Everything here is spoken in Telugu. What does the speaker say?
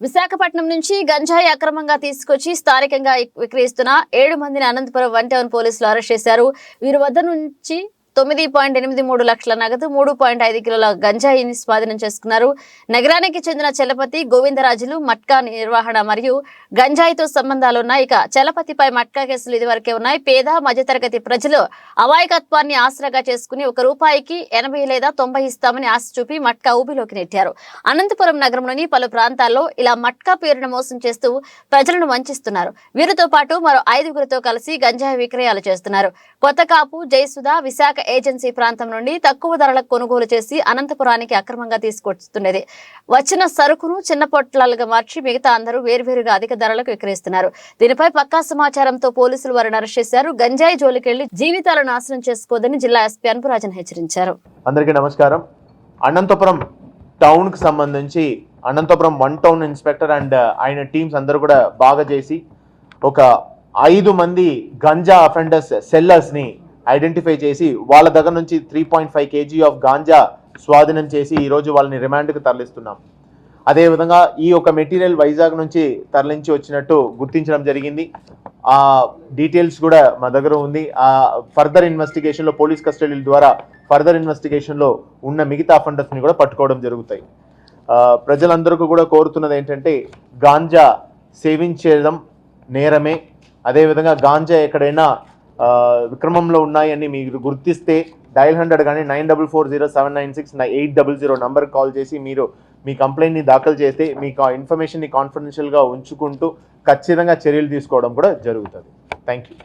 విశాఖపట్నం నుంచి గంజాయి అక్రమంగా తీసుకొచ్చి స్థానికంగా విక్రయిస్తున్న ఏడు మందిని అనంతపురం వన్ టౌన్ పోలీసులు అరెస్ట్ చేశారు. వీరి వద్ద నుంచి తొమ్మిది పాయింట్ ఎనిమిది మూడు లక్షల నగదు మూడు పాయింట్ ఐదు కిలోల గంజాయిని స్వాధీనం చేసుకున్నారు. నగరానికి చెందిన చలపతి గోవిందరాజులు మట్కా నిర్వహణ మరియు గంజాయితో సంబంధాలు ఉన్నాయి. ఇక చలపతిపై మట్కా కేసులు ఇదివరకే ఉన్నాయి. పేద మధ్యతరగతి ప్రజలు అమాయకత్వాన్ని ఆసరాగా చేసుకుని ఒక రూపాయికి ఎనభై లేదా తొంభై ఇస్తామని ఆశ చూపి మట్కా ఊబిలోకి నెట్టారు. అనంతపురం నగరంలోని పలు ప్రాంతాల్లో ఇలా మట్కా పేరును మోసం చేస్తూ ప్రజలను వంచిస్తున్నారు. వీరితో పాటు మరో ఐదుగురితో కలిసి గంజాయి విక్రయాలు చేస్తున్నారు. కొత్త కాపు జయసుధ విశాఖ ఏజెన్సీ ప్రాంతం నుండి తక్కువ ధరలకు కొనుగోలు చేసి అనంతపురానికి అక్రమంగా తీసుకొస్తున్నది. వచ్చిన సరుకును చిన్న పొట్లాలుగా మార్చి మిగతా అందరూ వేర్వేరుగా అధిక ధరలకు విక్రయిస్తున్నారు. దీనిపై పక్కా సమాచారంతో పోలీసులు వారిని అరెస్ట్ చేశారు. గంజాయి జోలికెళ్ళి జీవితాలను నాశనం చేసుకోదని జిల్లా ఎస్పీ అనుపురాజన్ హెచ్చరించారు. అందరికీ నమస్కారం. అనంతపురం టౌన్కి సంబంధించి Anantapur one town inspector and ఆయన టీమ్స్ అందరూ కూడా బాగా చేసి ఒక ఐదు మంది గంజా అఫెండర్స్ సెల్లర్స్ని ఐడెంటిఫై చేసి వాళ్ళ దగ్గర నుంచి three point five KG of ganja స్వాధీనం చేసి ఈరోజు వాళ్ళని రిమాండ్కి తరలిస్తున్నాం. అదేవిధంగా ఈ యొక్క మెటీరియల్ వైజాగ్ నుంచి తరలించి వచ్చినట్టు గుర్తించడం జరిగింది. ఆ డీటెయిల్స్ కూడా మా దగ్గర ఉంది. ఆ ఫర్దర్ ఇన్వెస్టిగేషన్లో పోలీస్ కస్టడీల ద్వారా ఫర్దర్ ఇన్వెస్టిగేషన్లో ఉన్న మిగతా అఫెండర్స్ని కూడా పట్టుకోవడం జరుగుతాయి. ప్రజలందరికీ కూడా కోరుతున్నది ఏంటంటే గాంజా సేవించడం నేరమే. అదేవిధంగా గాంజా ఎక్కడైనా విక్రమంలో ఉన్నాయని మీరు గుర్తిస్తే డయల్ హండ్రెడ్ కానీ nine double four zero seven nine six eight double zero number call చేసి మీరు మీ కంప్లైంట్ని దాఖలు చేస్తే మీకు ఆ ఇన్ఫర్మేషన్ని కాన్ఫిడెన్షియల్గా ఉంచుకుంటూ ఖచ్చితంగా చర్యలు తీసుకోవడం కూడా జరుగుతుంది. Thank you